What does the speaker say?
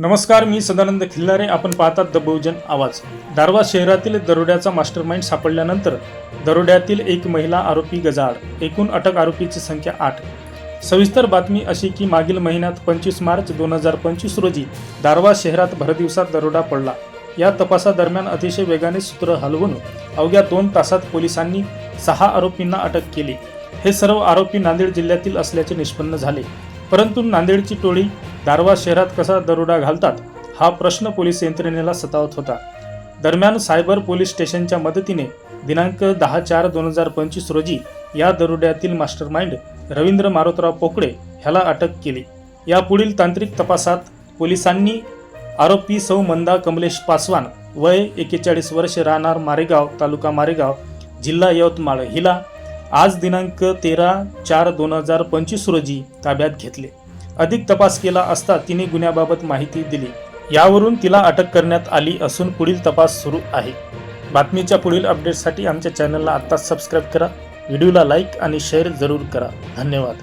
नमस्कार मी सदानंद खिल्लारे. आपण पाहतात द बहुजन आवाज. दारवा शहरातील दरोड्याचा मास्टरमाइंड सापडल्यानंतर दरोड्यातील एक महिला आरोपी गजाआड. एकूण अटक आरोपीची संख्या आठ. सविस्तर बातमी अशी की मागील महिन्यात पंचवीस मार्च दोन हजार पंचवीस रोजी दारवा शहरात भरदिवसात दरोडा पडला. या तपासादरम्यान अतिशय वेगाने सूत्र हलवून अवघ्या दोन तासात पोलिसांनी सहा आरोपींना अटक केली. हे सर्व आरोपी नांदेड जिल्ह्यातील असल्याचे निष्पन्न झाले. परंतु नांदेडची टोळी दारवा शहरात कसा दरोडा घालतात हा प्रश्न पोलीस यंत्रणेला सतावत होता. दरम्यान सायबर पोलीस स्टेशनच्या मदतीने दिनांक दहा चार दोन हजार पंचवीस रोजी या दरोड्यातील मास्टरमाइंड रवींद्र मारोतराव पोकळे ह्याला अटक केली. यापुढील तांत्रिक तपासात पोलिसांनी आरोपी सौ मंदा कमलेश पासवान वय एकेचाळीस वर्ष राहणार मारेगाव तालुका मारेगाव जिल्हा यवतमाळ हिला आज दिनांक तेरा चार दोन हजार पंचवीस रोजी ताब्यात घेतले. अधिक तपास केला असता तिने गुन्ह्याबाबत माहिती दिली. यावरून तिला अटक करण्यात आली असून पुढील तपास सुरू आहे. बातमीच्या पुढील अपडेटसाठी आमच्या चॅनलला आत्ताच सबस्क्राईब करा. व्हिडिओला लाईक आणि शेअर जरूर करा. धन्यवाद.